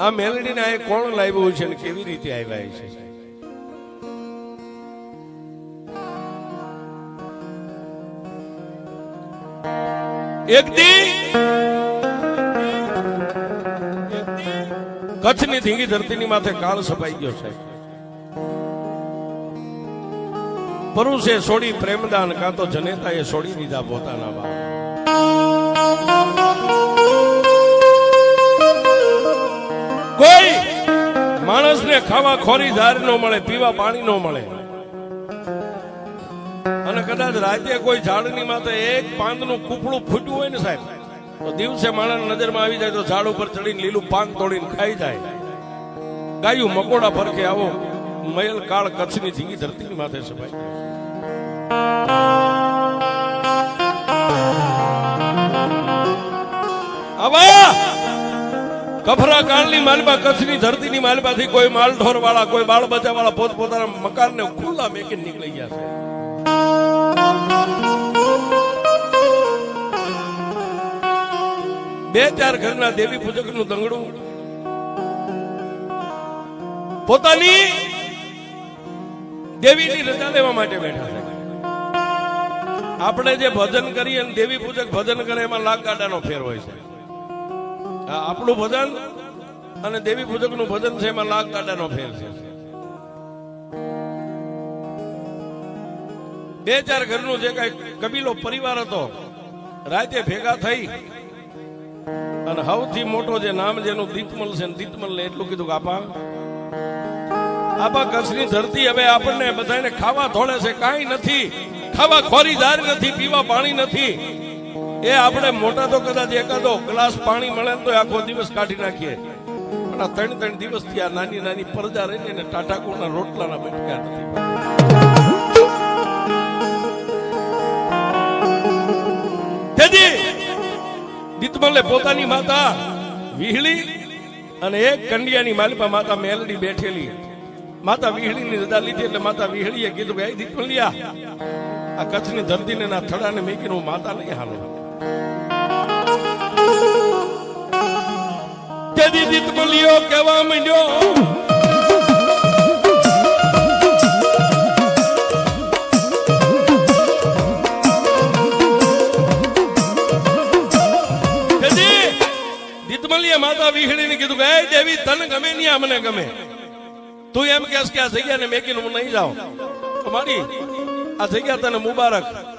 આ મેલડીને આ કોણ લાવ્યું છે ને કેવી રીતે આવ્યા છે? એક દી કચ્છની ધીંગી ધરતીની માથે કાળ સપાઈ ગયો છે. પરુષે છોડી પ્રેમદાન, કાં તો જનેતાએ છોડી દીધા પોતાના બાપ. કોઈ માણસને ખાવા ખોરી ધાર ન મળે, પીવા પાણી ન મળે. અને કદાચ રાતે કોઈ ઝાડની માથે એક પાંદનું કૂપડું ફૂટ્યું હોય ને સાહેબ, તો દિવસે માણસ નજરમાં આવી જાય તો ઝાડ ઉપર ચડીને લીલું પાન તોડીને ખાઈ જાય. ગાયું મકોડા ફરકે આવો, મયલ કાળ કચ્છની ધીંગી ધરતીની માથે છે આવા કફરા કાળની માલબા, કચ્છની ધરતીની માલબાથી કોઈ માલ ઢોર વાળા કોઈ બાળ બચા વાળા પોત પોતાના મકાનને ખુલ્લા મેકીને નીકળી ગયા છે. બે ચાર ઘરના દેવી પૂજકનું દંગડું. પોતાની દેવીની રજા લેવા માટે બેઠા છે. આપણે જે ભજન કરીએ દેવી પૂજક ભજન કરે, એમાં લાખ ગાડાનો ફેર હોય છે. આપણું ભજન અને દેવી પૂજકનું ભજન છે એમાં લાખ ગાડાનો ફેર છે. બે ચાર ઘરનું જે કઈ કબીલો પરિવાર હતો, રાતે ભેગા થઈ અને સૌથી મોટો જે નામ જેનું દીપમલ છે ને દીપમલ ને એટલું કીધું કે આપા આપા કચ્છની ધરતી હવે આપણને બધાને ખાવા ધોળે છે, કાંઈ નથી, ખાવા ખોરીદાર નથી, પીવા પાણી નથી. એ આપણે મોટા તો કદાચ એકાદો ગ્લાસ પાણી મળે તો આખો દિવસ કાઢી નાખીએ. પણ આ ત્રણ ત્રણ દિવસથી આ નાની નાની પરજા રહીને એને ટાટાકુના રોટલાના બટકા નથી. દીતમલે પોતાની માતા વિહળી અને એક કંડિયાની માલિપા માતા મેલડી બેઠેલી. માતા વિહળીની રજા લીધી એટલે માતા વિહળીએ કીધું કે દીતમલિયા આ કચ્છની ધરતીને ના થડાને મેકીને હું માતા નહીં હાલો. માંડ્યો. માતા વિહળીને કીધું કે, "એ દેવી, તને ગમે નહીં આ મને ગમે. તું એમ કેસ કે આ જગ્યાને મેકીને હું નહીં જાઉં. મારી, આ જગ્યા તને મુબારક.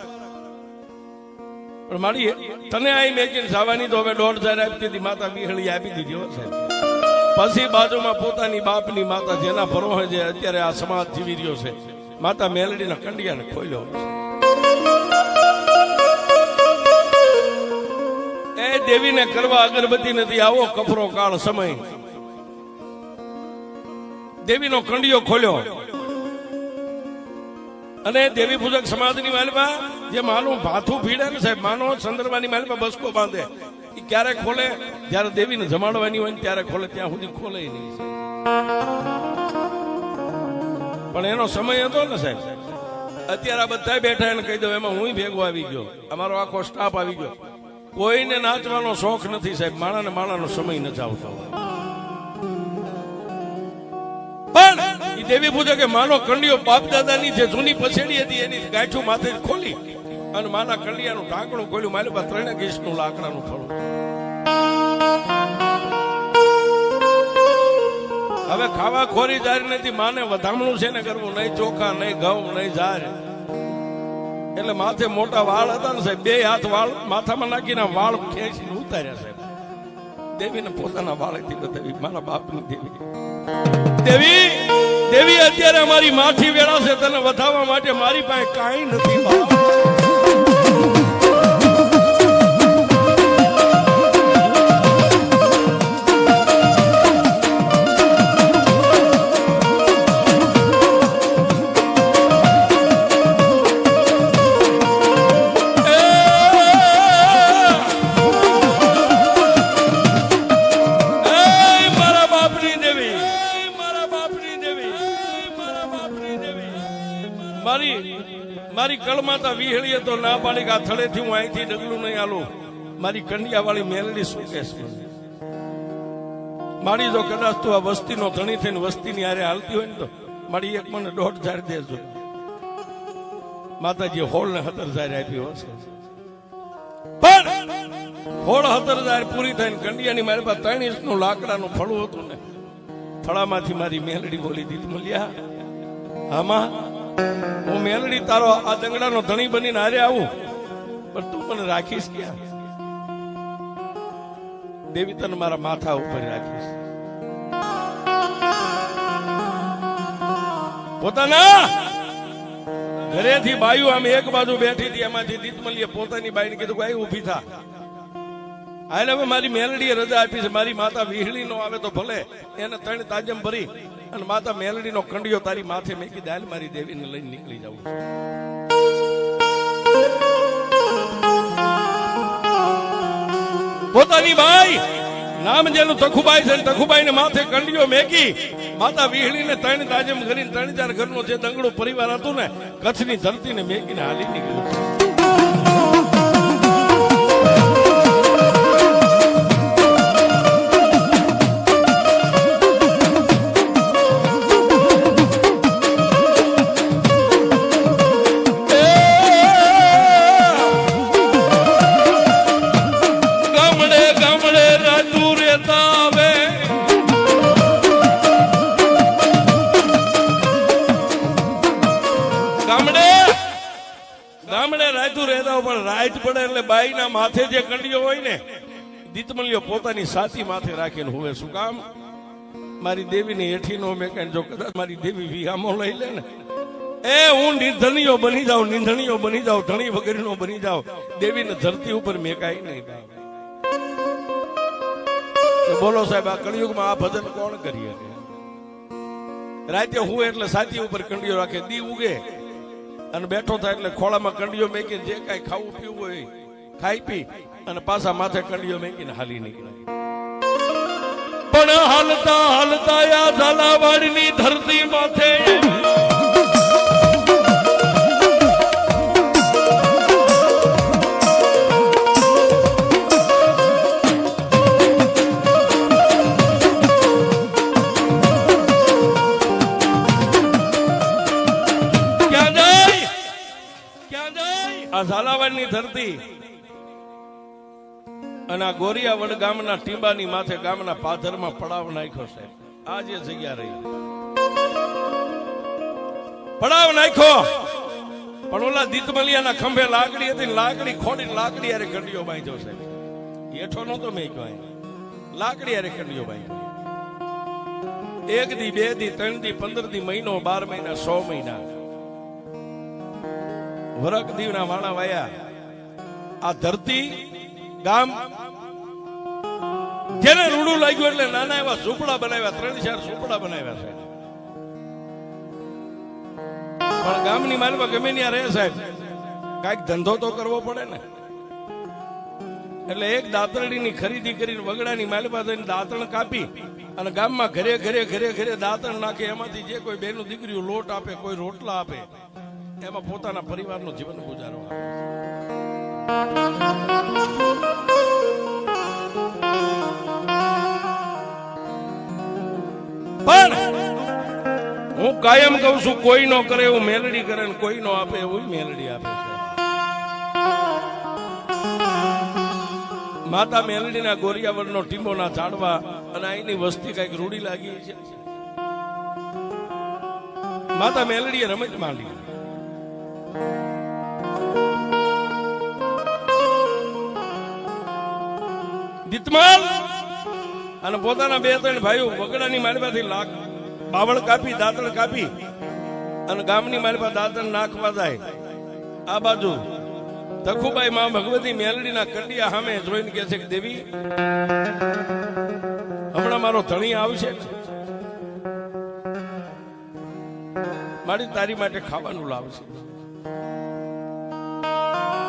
પણ મારી તને આ ઇમેજિન સાવાની તો હવે દોઢ હજાર આપી દીધી, માતા વિહળી આપી દીધી હો પછી બાજુમાં પોતાની બાપની માતા, જેના ભરોહે જે અત્યારે આ સમાજ જીવી રહ્યો છે, માતા મેલડીના કંડિયાને ખોલ્યો એ દેવીને કરવા અગરબત્તી નથી, આવો કફરો કાળ સમય. દેવીનો કંડિયો ખોલ્યો. અને દેવી પૂજક સમાજની માલપા જે માનું ભાથું ભીડે ને સાહેબ, માનો સંદર્ભાની માલપા બસકો બાંધે એ ક્યારે ખોલે? જ્યારે દેવીને જમાડવાની હોય ને ત્યારે ખોલે, ત્યાં સુધી ખોલે નહીં પણ એનો સમય હતો ને સાહેબ. અત્યારે આ બધા બેઠા એને કહી દઉં એમાં હું ભેગો આવી ગયો? અમારો આખો સ્ટાફ આવી ગયો. કોઈને નાચવાનો શોખ નથી સાહેબ. માણાને માણાનો સમય નથી આવતો. દેવી પૂજે કે માનો કંડિયો બાપ દાદાની જે જૂની પછેડી હતી એની ગાંઠું માથે ખોલી અને માના કંડિયાનું ઢાંકણું ખોલ્યું. મારી પાસે ત્રણે ગીસનું લાકડાનું થોડું હવે ખાવા ખોરી જારી નથી. માને વધામણું છે ને કરવું? નહીં ચોખા, નહીં ઘઉં, નહીં જાર. એટલે માથે મોટા વાળ હતા ને સાહેબ, બે હાથ વાળ, માથામાં નાખીને વાળ ખેંચીને ઉતાર્યા સાહેબ. દેવીને પોતાના વાળેથી બતાવી, મારા બાપની દેવી. દેવી! દેવી અત્યારે અમારી માઠી વેળા છે તને વધાવવા માટે મારી પાસે કાંઈ નથી પાડી કે આ થળેથી હું અહીંથી ડગલું નહીં આલું. મારી કંડિયાવાળી મેલડી શું કહેશ મારી જો કદાચ તું આ વસ્તીનો ધણી થઈને વસ્તીની આરે હાલતી હોય ને તો મારી એક મને દોઢ હજાર દેજો. માતાજી હોળ ને હતર હજાર આપી હશે પણ હોળ હતર હજાર પૂરી થઈને કંડિયાની મારી પાસે ત્રણ ઇંચનું લાકડાનું ફળું હતું ને, ફળામાંથી મારી મેલડી બોલી દીધી. મળ્યા આમાં હું મેલડી તારો આ દંગડાનો ધણી બનીને હારે આવું. પણ તું મને રાખીશ ક્યાં? દેવી તને મારા માથા ઉપર રાખીશ. પોતાના ઘરેથી બાયુ આમ એક બાજુ બેઠી હતી, એમાંથી દીતમલીએ પોતાની બાઈને કીધું ભાઈ ઊભી થા. આને હવે મારી મેલડીએ રજા આપી છે, મારી માતા વીહળી નો આવે તો ભલે. એને ત્રણ તાજમ ભરી અને માતા મેલડીનો કંડિયો તારી માથે મેકી દાલ મારી દેવીને લઈને નીકળી જાઉં પોતાની બાઈ નામ જેનું તખુબાઈ છે તખુબાઈ ને માથે કંડિયો મેકી, માતા વિહળી ને ત્રણ તાજમ કરીને ત્રણ ચાર ઘરનો જે દંગડો પરિવાર હતું ને, કચ્છની ધરતી ને મેકીને હાલી નીકળ્યું ગામડે રાયતું રહેતા પણ રાઈટ પડે એટલે બાઈના માથે જે કંડિયો હોય ને દીતમલ્યો પોતાની સાથી માથે રાખીને હુવે શું કામ? મારી દેવીની હેઠીનો મેં કઈ, જો કદાચ મારી દેવી વિહામો લઈ લે ને, એ હું નિર્ધણીઓ બની જાઉં, નિંધણીઓ બની જાઉં, ધણી વગેરેનો બની જાઉં, દેવીને ધરતી ઉપર મેકાય નહીં તો બોલો સાહેબ, આ કળિયુગમાં આ ભજન કોણ કરી શકે રાતે હું એટલે સાચી ઉપર કંડીઓ રાખે, દી ઉગે. અને બેઠો થાય એટલે ખોળામાં કંડીઓ મેકીને જે કાંઈ ખાવું પીવું હોય ખાઈ પી અને પાછા માથે કંડીઓ મેકીને હાલી નીકળે પણ હાલતા હાલતા આ ઝાલાવાડની ધરતી માથે આ ગોરિયાવડ ગામના ટીંબાની માથે ગામના પાથરમાં પડાવ નાખ્યો છે. આ જગ્યા રહી. પડાવ નાખ્યો. પણ ઓલા દીતમલિયાના ખંભે લાકડી હતી લાકડી ખોડી લાકડી અરે કંડિયો બાંધ્યો છે. હેઠો નતો મેં કહ્યું લાકડી અરે કંડિયો બાંધ્યો. એક દી, બે દી, ત્રણ દી, પંદર દી, મહિનો, બાર મહિના, સો મહિના. વરક દીવના વાણા વાયા. આ ધરતી ગામ જેને રૂડું લાગ્યું એટલે નાના એવા ઝૂંપડા બનાવ્યા, ત્રણ ચાર ઝૂંપડા બનાવ્યા છે. પણ ગામની માલમાં ગમે ત્યાં રહે સાહેબ. કાંઈક ધંધો તો કરવો પડે ને. એટલે એક દાંતરડીની ખરીદી કરીને વગડાની માલમાં થઈને દાંતણ કાપી અને ગામમાં ઘરે ઘરે ઘરે ઘરે દાંતણ નાખે. એમાંથી જે કોઈ બેનું દીકરીઓ લોટ આપે, કોઈ રોટલા આપે, એમાં પોતાના પરિવારનું જીવન ગુજારો પણ હું કાયમ કહું છું, કોઈ નો કરે એવું મેલડી કરે કોઈ નો આપે એવું મેલડી આપે છે. માતા મેલડીના ગોરિયાવરનો ટીંબોના ઝાડવા અને અહીંની વસ્તી કંઈક રૂડી લાગી છે. માતા મેલડીએ રમત માંડી. દીતમાલ અને પોતાના બે ત્રણ ભાઈઓ વગડાની માલમાંથી લાખ, બાવળ કાપી, દાંતણ કાપી અને ગામની માલમાં દાંતણ નાખવા જાય. આ બાજુ તખુબાઈ માં ભગવતી મેલડીના કંડિયા સામે જોઈને કે છે કે, દેવી, હમણાં મારો ધણી આવશે. મારી તારી માટે ખાવાનું લાવશે.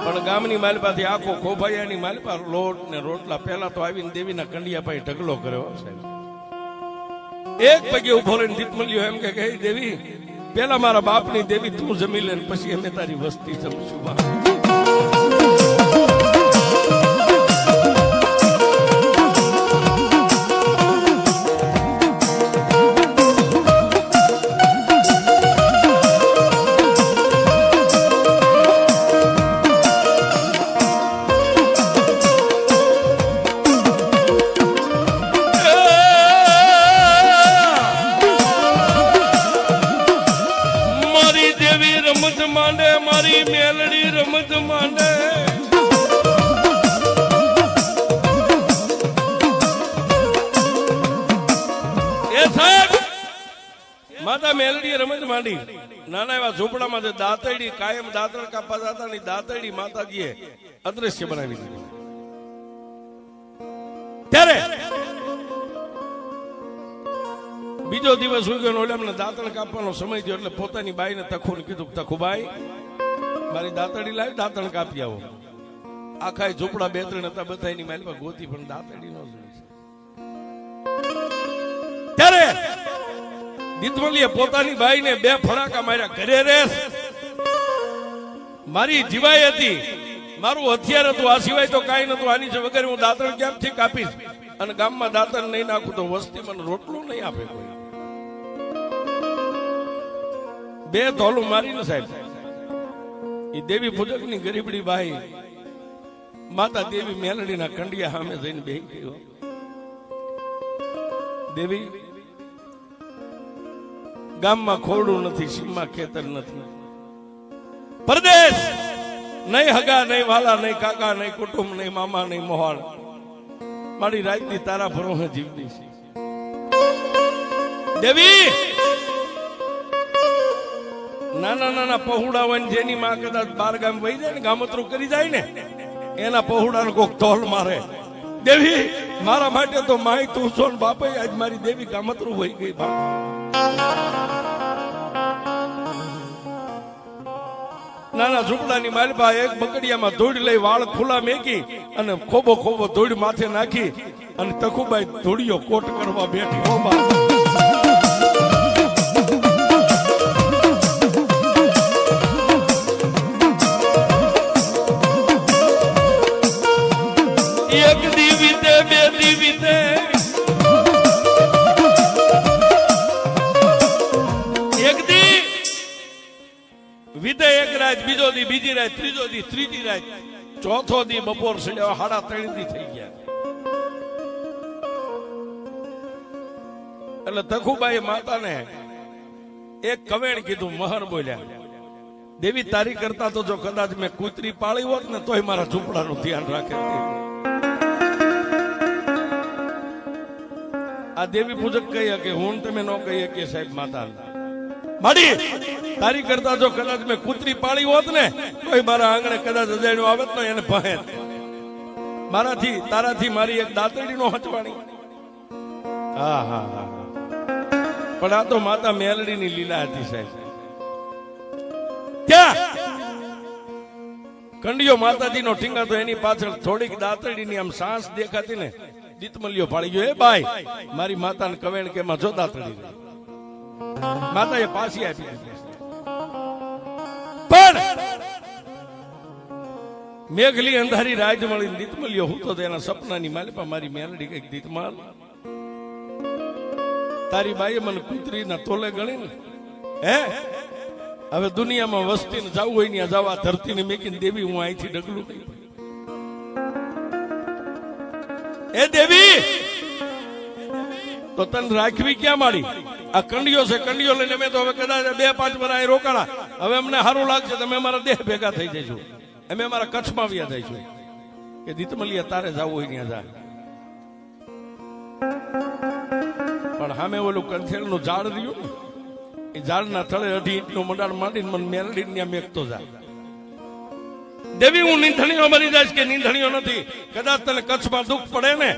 પણ ગામની માલપાથી આખો ખોભાઈયાની માલપા લોટ ને રોટલા. પહેલા તો આવીને દેવીના કંડિયા પાઈ ઢગલો કર્યો સાહેબ. એક પગે ઊભો રહીને દીપમલ્યો એમ કે કહી દેવી પેલા મારા બાપની દેવી તું જમી લે પછી અમે તારી વસ્તી જમશું બા મેલડી રમત માંડે. એ માતા મેલડી રમત માંડી. નાના એવા ઝૂંપડામાં દાંતડી કાયમ દાંતણ કાપા જતા ની દાંતડી માતાજીએ અદ્રશ્ય બનાવી દીધી. ત્યારે બીજો દિવસ ઉગ્યો ને એમને દાંતણ કાપવાનો સમય થયો એટલે પોતાની બાઈને તખુને કીધું તખુબાઈ મારી દાંતડી લાવી દાંતણ કાપી આવો. આખા ઝૂંપડા બે ત્રણ હતા બધા એની માલમાં ગોતી, પણ દાંતડી નો ત્યારે દીતવલીએ પોતાની બાઈને બે ફડાકા માર્યા, ઘરે રે. મારી જીવાઈ હતી, મારું હથિયાર હતું, આ સિવાય તો કાંઈ નતું આની છે વગર હું દાંતણ ક્યાંથી કાપીશ? અને ગામમાં દાંતણ નહીં નાખું તો વસ્તી મને રોટલું નહીં આપે કોઈ. બે ધોલું મારીને સાહેબ. એ દેવી પૂજકની ગરીબડી બાઈ. માતા દેવી મેલડીના કંડિયા સામે જઈને બે ગયો દેવી, ગામમાં ખોરડું નથી, સીમમાં ખેતર નથી. પરદેશ! નહીં હગા, નહીં વાલા, નહીં કાકા, નહીં કુટુંબ, નહીં મામા, નહીં મોહાળ મારી રાજની તારા ભરો જીવતી છે. દેવી! નાના નાના પહોળા હોય જેની માં કદાચ બાર ગામ વહી જાય ને, ગામતરું કરી જાય ને, એના પહોળાને કોક તોલ મારે. દેવી, મારા માટે તો માય તું છો ને બાપે, આજ મારી દેવી ગામતરું વહી ગઈ બાપ. નાના ઝૂંપડાની માલબા એક બકડિયામાં ધૂળ લઈ વાળ ખુલ્લા મેકી અને ખોબો ખોબો ધૂળ માથે નાખી અને તખુબાઈ ધૂળિયો કોટ કરવા બેઠી. રાત, બીજો દી, બીજી રાત, ત્રીજો દી, ત્રીજી રાત, ચોથો દી બપોર સડ્યો સાડા ત્રણ દી થઈ ગયા. એટલે તખુબાઈ માતાને એક કવેણ કીધું મહર બોલ્યા, દેવી, તારી કરતા તો જો કદાચ મેં કૂતરી પાળી હોત ને, તોય મારા ઝૂંપડાનું ધ્યાન રાખે. આ દેવી પૂજક કહી કે, હું તમે ન કહીએ કે સાહેબ માતા માડી, તારી કરતા જો કદાચ મેં કૂતરી પાળી હોત ને કોઈ મારા આંગણે કદાચ અજાણ્યું આવત ને એને પહેર મારાથી, તારાથી મારી એક દાંતડી નો હચવાણી હા હા હા. પણ આ તો માતા મેલડી ની લીલા હતી સાહેબ. ક્યાં? કંડિયો માતાજી નો ઠીંગા તો એની પાછળ થોડીક દાંતડી ની આમ સાંસ દેખાતી ને દીતમલ્યો પાડી ગયો. એ ભાઈ મારી માતાને કવેણ કે એમાં જો દાતરડી માતાએ પાછી આપી પણ મેઘલી અંધારી રાજ મળી દીતમલ્યો હું તો તેના સપનાની માલિપા મારી મેલડી કંઈક દીતમાલ તારી બાઈએ મને કુતરીના તોલે ગણી ને હે? હવે દુનિયામાં વસ્તીને જવું હોય ને જવા ધરતીને મેકીને દેવી હું અહીંથી ડગલું નહીં. એ દેવી? તો તને રાખવી ક્યાં માડી આ કંડિયો છે કંડિયો લઈને અમે તો હવે કદાચ બે પાંચ મારા અહીં રોકાણા. હવે અમને સારું લાગશે, તમે અમારા દેહ ભેગા થઈ જઈશું. અમે અમારા કચ્છમાં વ્યા જઈશું કે દીતમલિયા તારે જવું હોય ત્યાં જા. પણ સામે ઓલું કંથેલનું ઝાડ રહ્યું ને, એ ઝાડના થળે અઢી ઇંચનું મંડાણ માંડીને મને મેલડી ત્યાં મેકતો જા. દેવી, હું નીંધણીઓ બની જાય કે નીંધણીઓ નથી? કદાચ તને કચ્છમાં દુઃખ પડે ને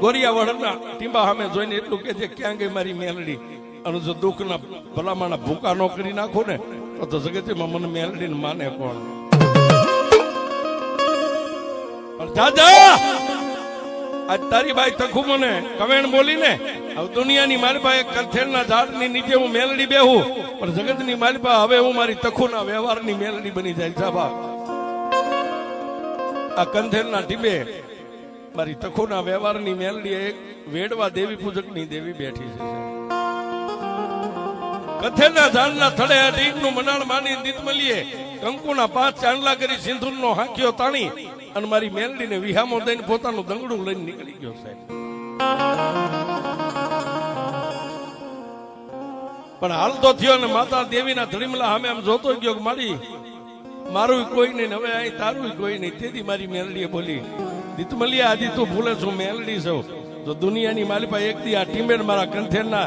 ગોરિયા વડના ટીંબા સામે જોઈને એટલું કે છે, ક્યાં ગઈ મારી મેલડી? અને જો દુઃખના ભલામાના ભૂકા નો કરી નાખો ને, તો જગતમાં મને મેલડી ને માને કોણ? દાદા આજ તારી બાઈ તખુ મને કવેણ બોલીને, હવે દુનિયાની માલિપા એક કથેરના ઝાડની નીચે હું મેલડી બેહું, પણ જગતની પાસે હવે હું મારી તખુના વ્યવહારની મેલડી બની જાય. સાબા આ કંથેરના ટીબે મારી તખુના વ્યવહારની મેલડી એક વેડવા દેવી પૂજકની દેવી બેઠી છે કથેરના ઝાડના થડે અઢીકનું મનાણ માની દીતમલીએ કંકુના પાંચ ચાંદલા કરી સિંધુરનો હાંક્યો તાણી અને મારી મેલડીને વિહામો દઈને પોતાનું દંગડું લઈને નીકળી ગયો સાહેબ. પણ હાલ તો થયો ને માતા દેવીના ધડીમલા સામે આમ જોતો ગયો મારી, મારું કોઈ નહીં હવે અહીં તારું કોઈ નહીં. તેથી મારી મેલડીએ બોલી દીતમલિયા આજી તું ભૂલે છું, મેલડી છું. તો દુનિયાની માલિપા એક દી આ ટીમેડ મારા કંથેરના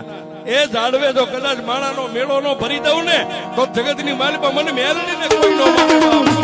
એ જાડવે જો કદાચ માણાનો મેળો નો ભરી દઉં ને, તો જગતની માલિપા મને મેલડીને કોઈ નો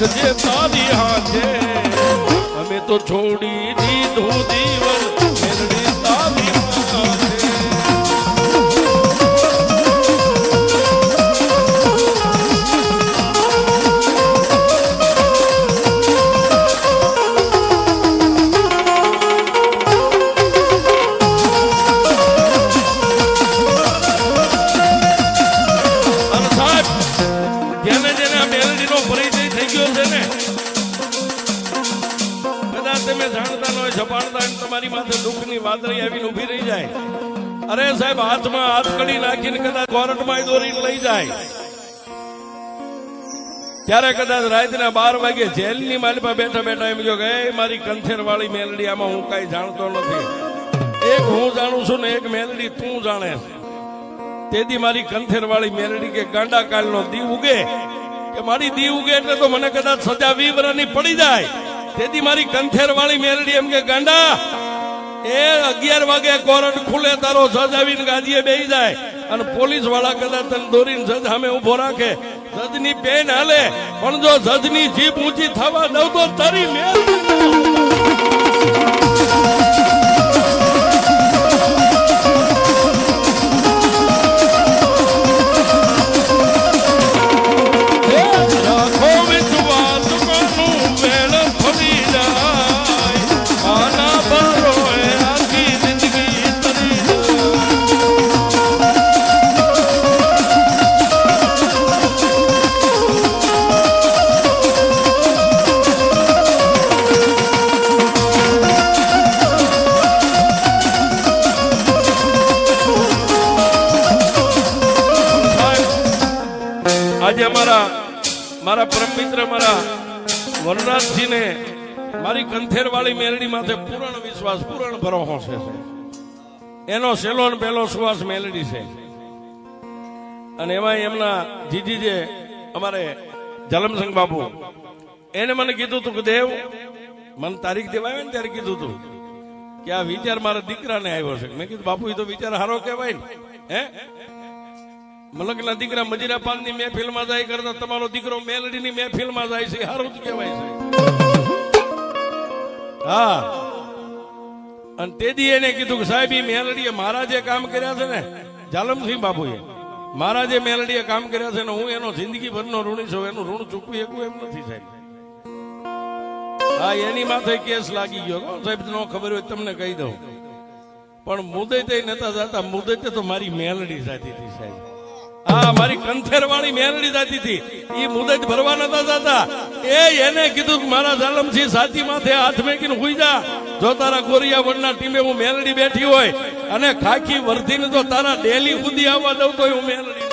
રાખજે તારી હાજે. અમે તો છોડી દીધું દી. કદાચ જાણતા ન હોય છપાણતા હોય તમારી માથે દુઃખની વાદળી આવીને ઊભી રહી જાય. અરે સાહેબ, હાથમાં હાથ કડી નાખીને કદાચ કોર્ટમાં દોરીને લઈ જાય. ત્યારે કદાચ રાતના બાર વાગે જેલની માલિપા બેઠા બેઠા એમ કે મારી કંથેર વાળી મેલડી, આમાં હું કઈ જાણતો નથી. એક હું જાણું છું ને એક મેલડી તું જાણે. છે. તેથી મારી કંથેર વાળી મેલડી કે, ગાંડા કાળનો દી ઉગે. કે, મારી દી ઉગે એટલે તો મને કદાચ સજા વિવરાની પડી જાય. તેથી મારી કંથેર વાળી મેલડી એમ કે, ગાંડા, એ અગિયાર વાગે કોર્ટ ખુલે, તારો જજ આવીને ગાદીએ બેસી જાય અને પોલીસવાળા કદાચ તને દોરીને જજ સામે ઊભો રાખે. જજની પેન હાલે, પણ જો જજની જીભ ઊંચી થવા દઉં તો તારી મેલ મારા પરમિત્ર મારા વનરાજજીને મારી કંથેરવાળી મેલડી માથે પૂર્ણ વિશ્વાસ, પૂર્ણ ભરોહો છે એનો સેલો ને પહેલો સુવાસ મેલડી છે. અને એમાં એમના જીજી જે અમારે જલમસંગ બાપુ, એને મને કીધું તું કે દેવ, મને તારીખ દેવાય ને ત્યારે કીધું તું કે આ વિચાર મારા દીકરાને આવ્યો છે. મેં કીધું, બાપુ એ તો વિચાર સારો કહેવાય ને. હે? મલકના દીકરા મજીરા પાનની મહેફિલમાં જાય કરતા તમારો દીકરો મેલડી મેલડીની મહેફિલમાં જાય છે સારું જ કહેવાય છે. હા. અને તેદી એને કીધું કે સાહેબ એ મેલડીએ મારા જે કામ કર્યા છે ને જાલમસિંહ બાપુએ. મારા જે મેલડીએ કામ કર્યા છે ને, હું એનો જિંદગીભરનો ઋણી છું, એનું ઋણ ચૂકવી શકું એમ નથી સાહેબ. હા, એની માથે કેસ લાગી ગયો. સાહેબ, નો ખબર હોય તમને કહી દઉં. પણ મુદતે નતા જતા, મુદતે તો મારી મેલડી સાથે હતી સાહેબ. હા મારી કંથેર વાળી મેલડી જાતી હતી. એ મુદત ભરવા નતા જતા. એ એને કીધું મારા જાલમસિંહ સાચી માથે હાથ મેકીને હુઈ જા. જો તારા ગોરિયા વડના ટીમે હું મેલડી બેઠી હોય અને ખાખી વર્ધીને તો તારા ડેલી સુધી આવવા દઉં તો હું મેલડી